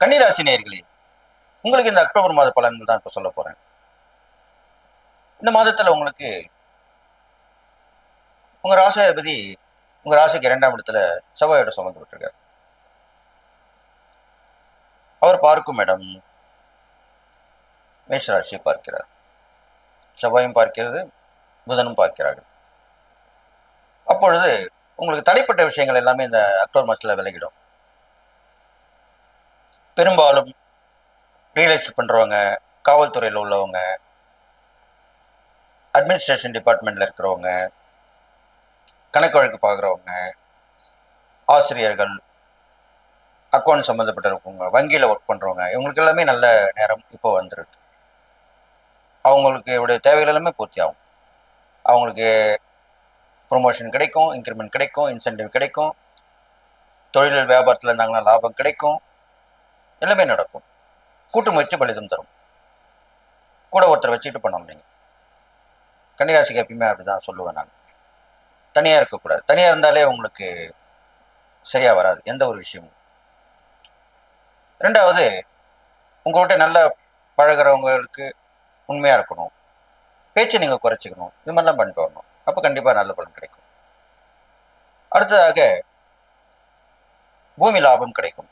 கன்னிராசி நேர்களே உங்களுக்கு இந்த அக்டோபர் மாத பலன்கள் தான் இப்போ சொல்ல போறேன். இந்த மாதத்துல உங்களுக்கு உங்க ராசாதிபதி உங்க ராசிக்கு இரண்டாம் இடத்துல செவ்வாயோட சுமந்துவிட்டிருக்கார் அவர் பார்க்கும் இடம் மேஷராசியை பார்க்கிறார். செவ்வாயும் பார்க்கிறது புதனும் பார்க்கிறார்கள் அப்பொழுது உங்களுக்கு தடைப்பட்ட விஷயங்கள் எல்லாமே இந்த அக்டோபர் மாசத்துல விலகிடும். பெரும்பாலும் ரியலைஸ் பண்ணுறவங்க காவல்துறையில் உள்ளவங்க அட்மினிஸ்ட்ரேஷன் டிபார்ட்மெண்ட்டில் இருக்கிறவங்க கணக்கு வழக்கு பார்க்குறவங்க ஆசிரியர்கள் அக்கௌண்ட் சம்மந்தப்பட்டிருக்கவங்க வங்கியில் ஒர்க் பண்ணுறவங்க இவங்களுக்கு எல்லாமே நல்ல நேரம் இப்போ வந்துருக்கு. அவங்களுக்கு இவருடைய தேவைகள் எல்லாமே பூர்த்தி ஆகும். அவங்களுக்கு ப்ரொமோஷன் கிடைக்கும் இன்க்ரிமெண்ட் கிடைக்கும் இன்சென்டிவ் கிடைக்கும் தொழில் வியாபாரத்தில் இருந்தாங்கன்னா லாபம் கிடைக்கும். எல்லாமே நடக்கும். கூட்டு முயற்சி பலிதம் தரும். கூட ஒருத்தர் வச்சுட்டு பண்ணணும் நீங்கள் கன்னிராசிக்கு எப்பயுமே அப்படிதான் சொல்லுவேன் நான். தனியாக இருக்கக்கூடாது. தனியாக இருந்தாலே உங்களுக்கு சரியா வராது. எந்த ஒரு விஷயமும். ரெண்டாவது உங்கள்கிட்ட நல்லா பழகிறவங்களுக்கு உண்மையாக இருக்கணும். பேச்சை நீங்கள் குறைச்சிக்கணும். இது மாதிரிலாம் பண்ணிட்டு வரணும். அப்போ கண்டிப்பாக நல்ல பலன் கிடைக்கும். அடுத்ததாக பூமி லாபம் கிடைக்கும்.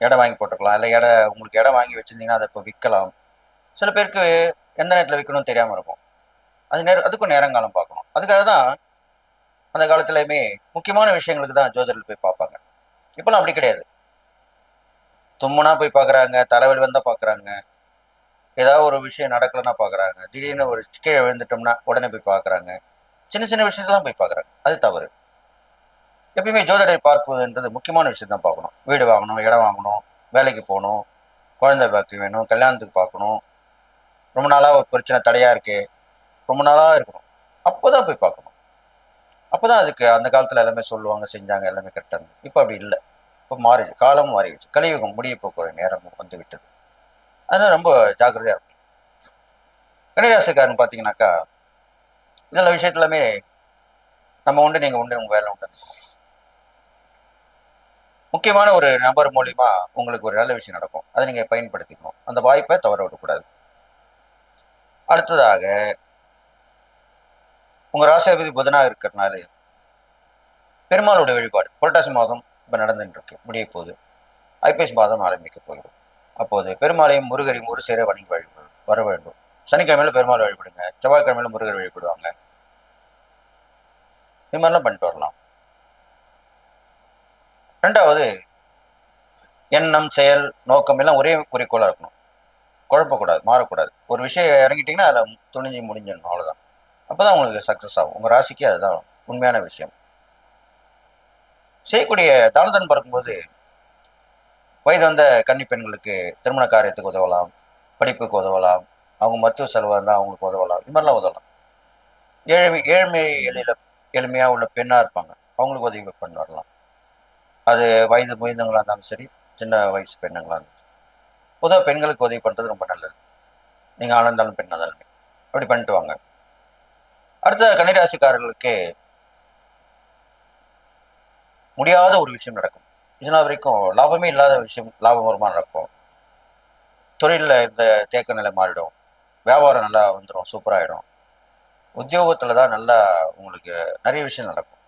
இடம் வாங்கி போட்டுக்கலாம். இல்லை இடம் உங்களுக்கு இடம் வாங்கி வச்சிருந்தீங்கன்னா அதை இப்போ விற்கலாம். சில பேருக்கு எந்த நேரத்தில் விற்கணும்னு தெரியாமல் இருக்கும். அது நேரம் அதுக்கும் நேரங்காலம் பார்க்கணும். அதுக்காக தான் அந்த காலத்துலையுமே முக்கியமான விஷயங்களுக்கு தான் ஜோதிடர்கள் போய் பார்ப்பாங்க. இப்போலாம் அப்படி கிடையாது. தும்முனா போய் பார்க்குறாங்க தலைவலி வந்தால் பார்க்குறாங்க. ஏதாவது ஒரு விஷயம் நடக்கலைன்னா பார்க்குறாங்க. திடீர்னு ஒரு கீழே விழுந்துட்டோம்னா உடனே போய் பார்க்குறாங்க. சின்ன சின்ன விஷயத்தெல்லாம் போய் பார்க்குறாங்க. அது தவறு. எப்பயுமே ஜோதிடரை பார்ப்பதுன்றது முக்கியமான விஷயம் தான் பார்க்கணும். வீடு வாங்கணும் இடம் வாங்கணும் வேலைக்கு போகணும் குழந்தை பார்க்க வேணும் கல்யாணத்துக்கு பார்க்கணும். ரொம்ப நாளாக ஒரு பிரச்சனை தடையாக இருக்கு. ரொம்ப நாளாக இருக்கணும். அப்போ தான் போய் பார்க்கணும். அப்போ தான் அதுக்கு அந்த காலத்தில் எல்லாமே சொல்லுவாங்க செஞ்சாங்க எல்லாமே கரெக்டாக இருந்தது. இப்போ அப்படி இல்லை. இப்போ மாறிடுச்சு காலம் மாறிடுச்சு. கலியுகம் முடிய போக்குற நேரம் வந்து விட்டது. அதனால் ரொம்ப ஜாக்கிரதையாக இருக்கும் கணிராசிக்காரன் பார்த்தீங்கன்னாக்கா இதெல்லாம் விஷயத்துலமே நம்ம உண்டு நீங்கள் உண்டு உங்கள் வேலை உண்டு. முக்கியமான ஒரு நபர் மூலிமா உங்களுக்கு ஒரு நல்ல விஷயம் நடக்கும். அதை நீங்கள் பயன்படுத்திக்கணும். அந்த வாய்ப்பை தவற விடக்கூடாது. அடுத்ததாக உங்கள் ராசியாதிபதி புதனாக இருக்கிறனால பெருமாளுடைய வழிபாடு புரட்டாசி மாதம் இப்போ நடந்துட்டு இருக்கு முடிய போகுது. ஐபிஎஸ் மாதம் ஆரம்பிக்க போயிடும் அப்போது பெருமாளையும் முருகரையும் ஒரு சேர வணங்கி வழி வர வேண்டும். சனிக்கிழமையில பெருமாள் வழிபடுங்க. செவ்வாய்க்கிழமையில முருகர் வழிபடுவாங்க. இது மாதிரிலாம் பண்ணிட்டு வரலாம். ரெண்டாவது எண்ணம் செயல் நோக்கம் எல்லாம் ஒரே குறிக்கோளாக இருக்கணும். குழப்பக்கூடாது மாறக்கூடாது. ஒரு விஷயம் இறங்கிட்டிங்கன்னா அதில் துணிஞ்சு முடிஞ்சிடணும் அவ்வளோதான் அப்பதான் உங்களுக்கு சக்ஸஸ் ஆகும். உங்கள் ராசிக்கு அதுதான் உண்மையான விஷயம். செய்யக்கூடிய தானதன் பறக்கும்போது வயது வந்த கன்னி பெண்களுக்கு திருமண காரியத்துக்கு உதவலாம் படிப்புக்கு உதவலாம் அவங்க மருத்துவ செலவாக இருந்தால் அவங்களுக்கு உதவலாம். இது மாதிரிலாம் உதவலாம். ஏழ்மை ஏழ்மை எளியில் எளிமையாக உள்ள பெண்ணாக இருப்பாங்க. அவங்களுக்கு உதவி பண்ணி வரலாம் அது வயது முயந்தவங்களாக இருந்தாலும் சரி சின்ன வயசு பெண்ணுங்களாக இருந்தாலும் சரி. பொதுவாக பெண்களுக்கு உதவி பண்ணுறது ரொம்ப நல்லது. நீங்கள் ஆனந்தாலும் பெண்ணாக இருந்தாலுமே அப்படி பண்ணிட்டு வாங்க. அடுத்த கன்னிராசிக்காரர்களுக்கு முடியாத ஒரு விஷயம் நடக்கும். இதனால் வரைக்கும் லாபமே இல்லாத விஷயம் லாபகரமாக நடக்கும். தொழிலில் இருந்த தேக்க நிலை மாறிடும். வியாபாரம் நல்லா வந்துடும் சூப்பராகிடும் உத்தியோகத்தில் தான் நல்லா உங்களுக்கு நிறைய விஷயம் நடக்கும்.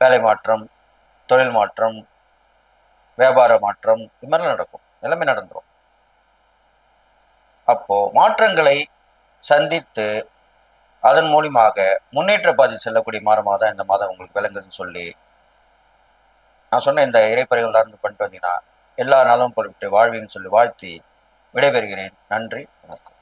வேலை மாற்றம் தொழில் மாற்றம் வியாபார மாற்றம் இது மாதிரிலாம் நடக்கும். எல்லாமே நடந்துடும் அப்போ மாற்றங்களை சந்தித்து அதன் மூலியமாக முன்னேற்ற பாதையில் செல்லக்கூடிய மாதமாக தான் இந்த மாதம் உங்களுக்கு விளங்குதுன்னு சொல்லி நான் சொன்ன இந்த இறைப்பறைகள் இருந்து பண்ணிட்டு வந்தீங்கன்னா எல்லா நாளும் போட்டு வாழ்வீங்கன்னு சொல்லி வாழ்த்தி விடைபெறுகிறேன். நன்றி வணக்கம்.